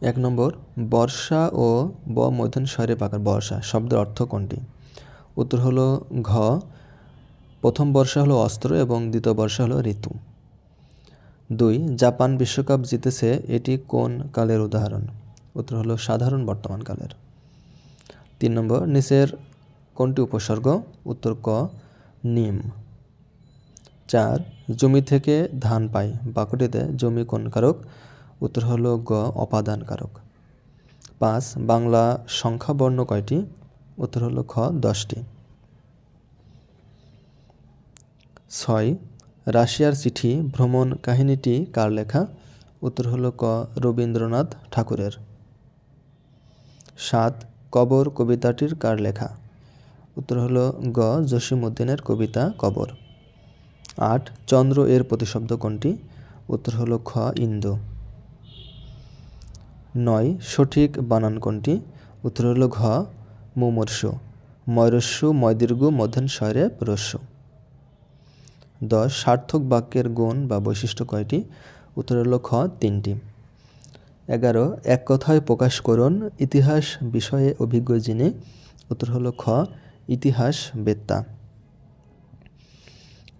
এক নম্বর, বর্ষা ও ব মধ্যন স্বরে পাকার বর্ষা, শব্দের অর্থ কোনটি? উত্তর হলো ঘ, প্রথম বর্ষা হলো অস্ত্র এবং দ্বিতীয় বর্ষা হলো ঋতু। দুই, জাপান বিশ্বকাপ জিতেছে, এটি কোন কালের উদাহরণ? উত্তর হলো সাধারণ বর্তমান কালের। তিন নম্বর, নিচের কোনটি উপসর্গ? উত্তর ক, নিম। চার, জমি থেকে ধান পাই বাকুটিতে জমি কোন কারক? উত্তর হলো গ অপাদান কারক পাঁচ, বাংলা সংখ্যা বর্ণ কয়টি? উত্তর হলো খ, দশটি। ছয়, রাশিয়ার চিঠি, ভ্রমণ কাহিনীটি কার লেখা? উত্তর হলো ক, রবীন্দ্রনাথ ঠাকুরের। সাত, কবর কবিতাটির কার লেখা? উত্তর হলো গ, জসিমউদ্দিনের কবিতা কবর। আট, চন্দ্র এর প্রতিশব্দ কোনটি? উত্তর হলো খ, ইন্দো। নয়, সঠিক বানান কোনটি? উত্তর হলো ঘ, মুমূর্ষ। ময়রস্য, ময়দীর্ঘ, মধ্যাহ্ন স্বরে রস্য দশ, সার্থক বাক্যের গুণ বা বৈশিষ্ট্য কয়টি? উত্তর হলো খ, তিনটি। এগারো, এক কথায় প্রকাশ করুন ইতিহাস বিষয়ে অভিজ্ঞ যিনি। উত্তর হলো খ, ইতিহাস বেত্তা।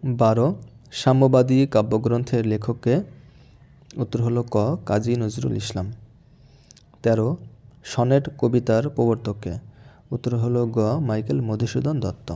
বারো, সাম্যবাদী কাব্যগ্রন্থের লেখককে। উত্তর হলো ক, কাজী নজরুল ইসলাম। তেরো সনেট কবিতার প্রবর্তককে। উত্তর হলো গ মাইকেল মধুসূদন দত্ত।